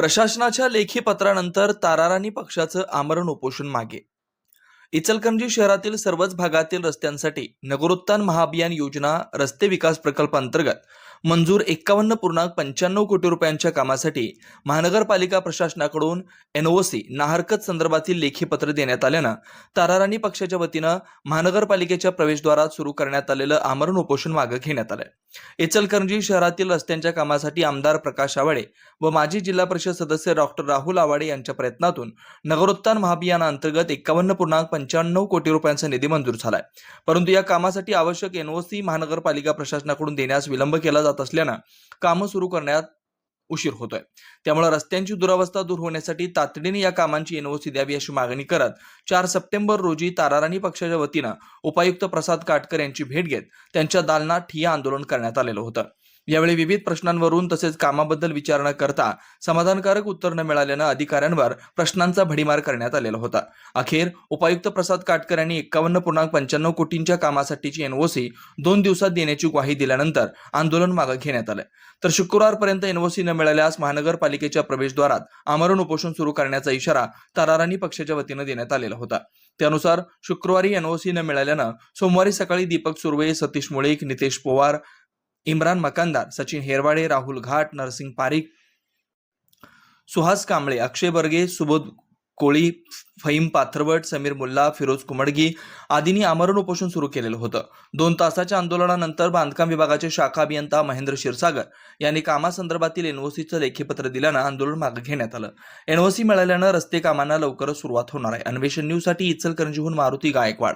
प्रशासनाच्या लेखी पत्रानंतर ताराराणी पक्षाचं आमरण उपोषण मागे. इचलकरंजी शहरातील सर्वच भागातील रस्त्यांसाठी नगरोत्थान महाअभियान योजना रस्ते विकास प्रकल्प अंतर्गत मंजूर एकावन्न पूर्णांक पंच्याण्णव कोटी रुपयांच्या कामासाठी महानगरपालिका प्रशासनाकडून एनओसी नाहरकत संदर्भातील लेखी पत्र देण्यात आल्यानं ताराराणी पक्षाच्या वतीनं महानगरपालिकेच्या प्रवेशद्वारात सुरू करण्यात आलेलं आमरण उपोषण मागे घेण्यात आलंय. इचलकरंजी शहरातील रस्त्यांच्या कामासाठी आमदार प्रकाश आवाडे व माजी जिल्हा परिषद सदस्य डॉक्टर राहुल आवाडे यांच्या प्रयत्नातून नगरोत्थान महाभियानाअंतर्गत एकावन्न पूर्णांक पंच्याण्णव कोटी रुपयांचा निधी मंजूर झालाय. परंतु या कामासाठी आवश्यक एनओसी महानगरपालिका प्रशासनाकडून देण्यास विलंब केला जात असल्यानं कामं सुरू करण्यात उशीर होतोय. त्यामुळे रस्त्यांची दुरावस्था दूर होण्यासाठी तातडीने या कामांची एनओसी द्यावी अशी मागणी करत चार सप्टेंबर रोजी ताराराणी पक्षाच्या वतीनं उपायुक्त प्रसाद काटकर यांची भेट घेत त्यांच्या दालनात ठिय्या आंदोलन करण्यात आलेलं होतं. यावेळी विविध प्रश्नांवरून तसेच कामाबद्दल विचारणा करता समाधानकारक उत्तर न मिळाल्यानं अधिकाऱ्यांवर प्रश्नांचा भडीमार करण्यात आलेला होता. अखेर उपायुक्त प्रसाद काटकर यांनी एकावन्न पूर्णांक पंच्याण्णव कोटींच्या कामासाठीची एनओसी दोन दिवसात देण्याची ग्वाही दिल्यानंतर आंदोलन मागे घेण्यात आलंय तर शुक्रवारपर्यंत एनओसी न मिळाल्यास महानगरपालिकेच्या प्रवेशद्वारात आमरण उपोषण सुरू करण्याचा इशारा ताराराणी पक्षाच्या वतीनं देण्यात आलेला होता. त्यानुसार शुक्रवारी एनओसी न मिळाल्यानं सोमवारी सकाळी दीपक सुर्वे सतीश मुळीक नितेश पवार इम्रान मकानदार सचिन हेरवाडे राहुल घाट नरसिंग पारिक सुहास कांबळे अक्षय बर्गे सुबोध कोळी फहीम पाथरवट समीर मुल्ला फिरोज कुमडगी आदींनी आमरण उपोषण सुरू केलेलं होतं. दोन तासाच्या आंदोलनानंतर बांधकाम विभागाचे शाखा अभियंता महेंद्र क्षीरसागर यांनी कामासंदर्भातील एनओसीचं लेखीपत्र दिल्यानं आंदोलन मागे घेण्यात आलं. एनओसी मिळाल्यानं रस्ते कामांना लवकरच सुरुवात होणार आहे. अन्वेषण न्यूजसाठी इचलकरंजीहून मारुती गायकवाड.